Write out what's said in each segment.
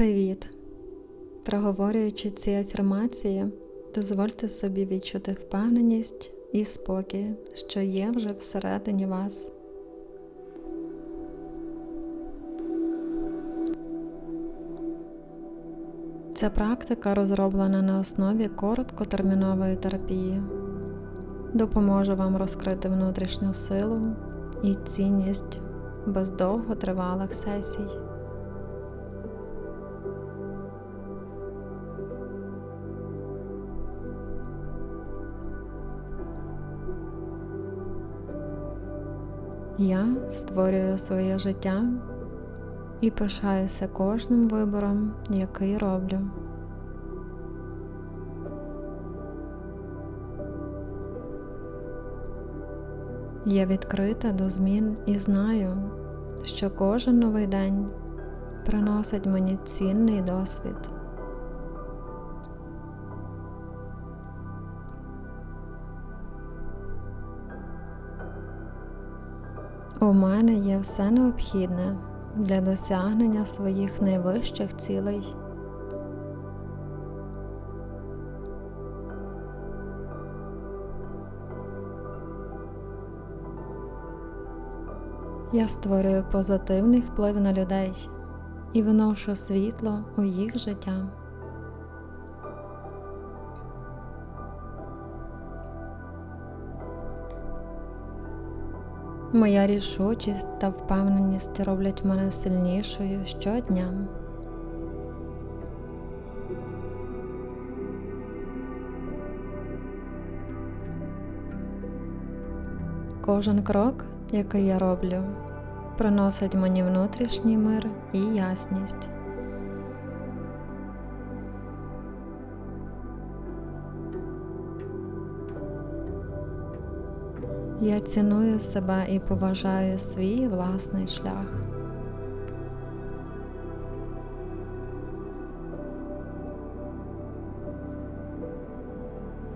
Привіт! Проговорюючи ці афірмації, дозвольте собі відчути впевненість і спокій, що є вже всередині вас. Ця практика розроблена на основі короткотермінової терапії, допоможе вам розкрити внутрішню силу і цінність без довготривалих сесій. Я створюю своє життя і пишаюся кожним вибором, який роблю. Я відкрита до змін і знаю, що кожен новий день приносить мені цінний досвід. У мене є все необхідне для досягнення своїх найвищих цілей. Я створюю позитивний вплив на людей і виношу світло у їх життя. Моя рішучість та впевненість роблять мене сильнішою щодня. Кожен крок, який я роблю, приносить мені внутрішній мир і ясність. Я ціную себе і поважаю свій власний шлях.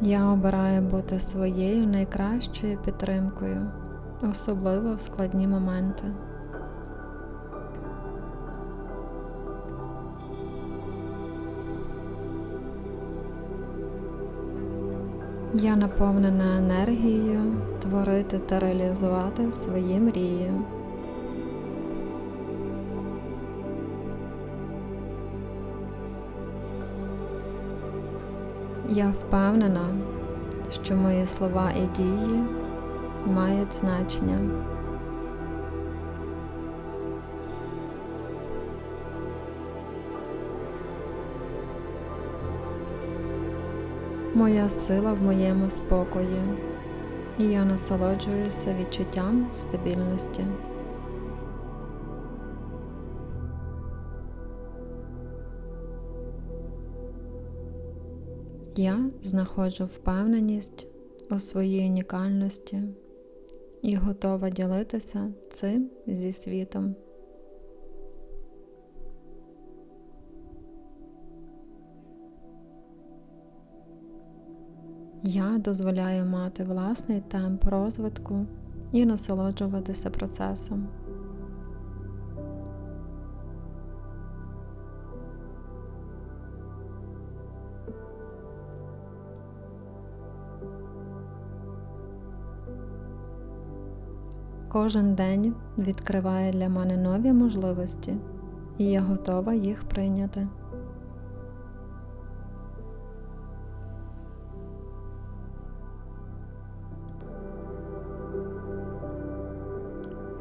Я обираю бути своєю найкращою підтримкою, особливо в складні моменти. Я наповнена енергією творити та реалізувати свої мрії. Я впевнена, що мої слова і дії мають значення. Моя сила в моєму спокої, і я насолоджуюся відчуттям стабільності. Я знаходжу впевненість у своїй унікальності і готова ділитися цим зі світом. Я дозволяю мати власний темп розвитку і насолоджуватися процесом. Кожен день відкриває для мене нові можливості, і я готова їх прийняти.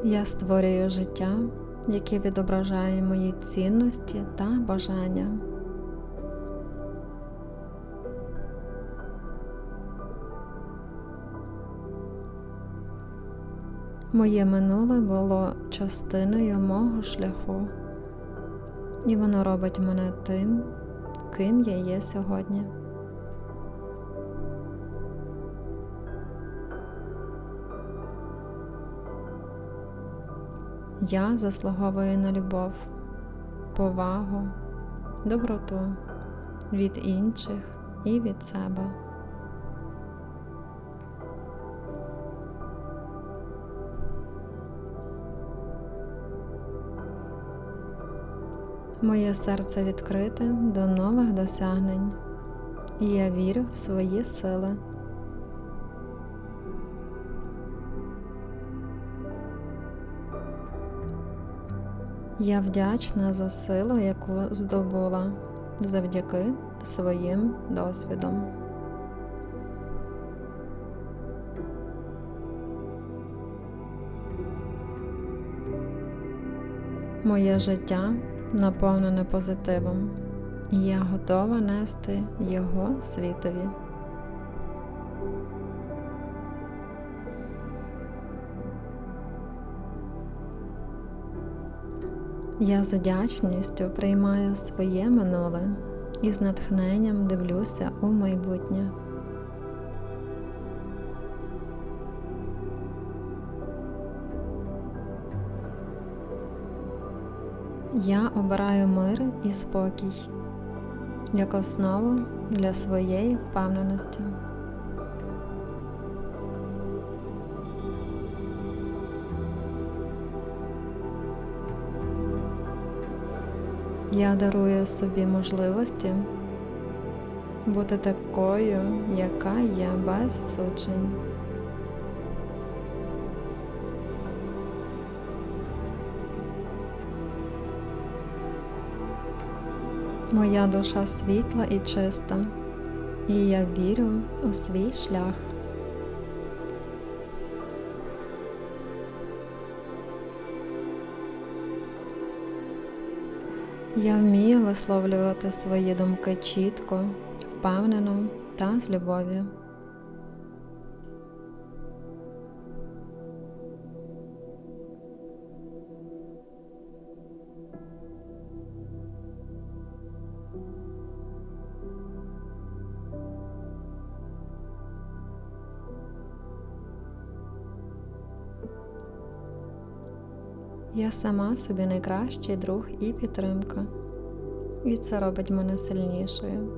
Я створюю життя, яке відображає мої цінності та бажання. Моє минуле було частиною мого шляху, і воно робить мене тим, ким я є сьогодні. Я заслуговую на любов, повагу, доброту від інших і від себе. Моє серце відкрите до нових досягнень, і я вірю в свої сили. Я вдячна за силу, яку здобула завдяки своїм досвідом. Моє життя наповнене позитивом, і я готова нести його світові. Я з вдячністю приймаю своє минуле і з натхненням дивлюся у майбутнє. Я обираю мир і спокій як основу для своєї впевненості. Я дарую собі можливості бути такою, яка є без суджень. Моя душа світла і чиста, і я вірю у свій шлях. Я вмію висловлювати свої думки чітко, впевнено та з любов'ю. Я сама собі найкращий друг і підтримка, і це робить мене сильнішою.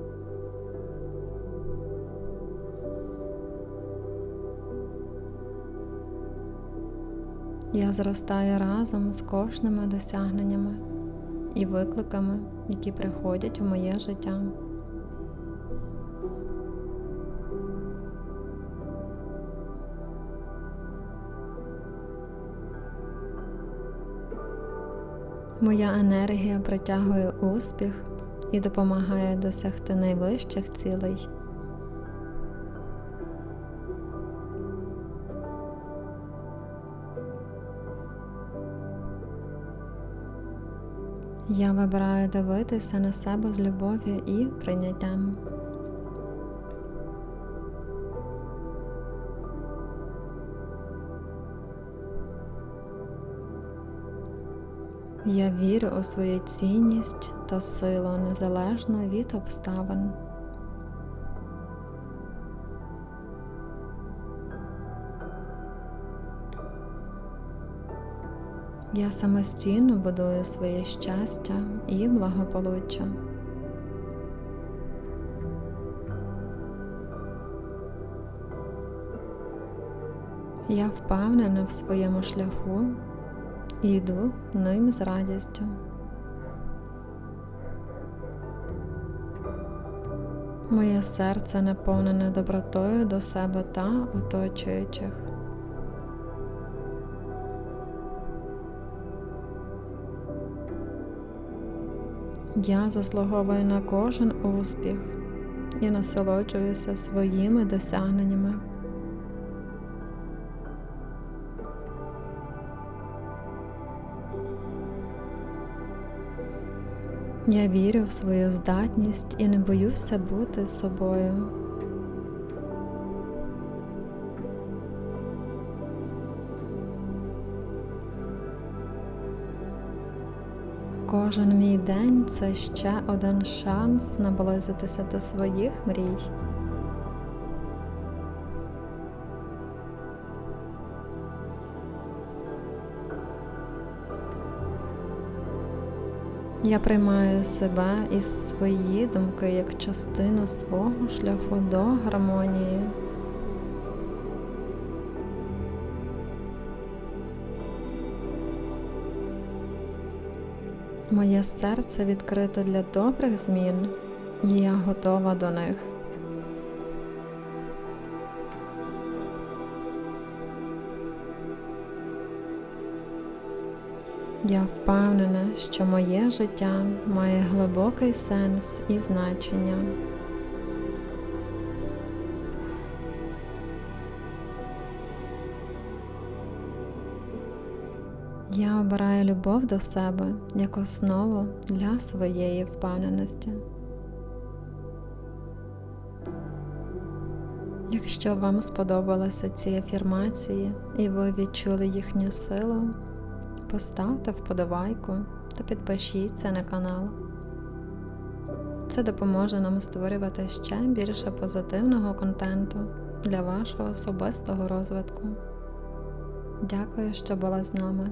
Я зростаю разом з кожними досягненнями і викликами, які приходять у моє життя. Моя енергія притягує успіх і допомагає досягти найвищих цілей. Я вибираю дивитися на себе з любов'ю і прийняттям. Я вірю у свою цінність та силу незалежно від обставин. Я самостійно будую своє щастя і благополуччя. Я впевнена в своєму шляху і йду ним з радістю. Моє серце наповнене добротою до себе та оточуючих. Я заслуговую на кожен успіх і насолоджуюся своїми досягненнями. Я вірю в свою здатність і не боюся бути собою. Кожен мій день це ще один шанс наблизитися до своїх мрій. Я приймаю себе і свої думки як частину свого шляху до гармонії. Моє серце відкрите для добрих змін, і я готова до них. Я впевнена, що моє життя має глибокий сенс і значення. Я обираю любов до себе як основу для своєї впевненості. Якщо вам сподобалися ці афірмації і ви відчули їхню силу, поставте вподобайку та підпишіться на канал. Це допоможе нам створювати ще більше позитивного контенту для вашого особистого розвитку. Дякую, що була з нами.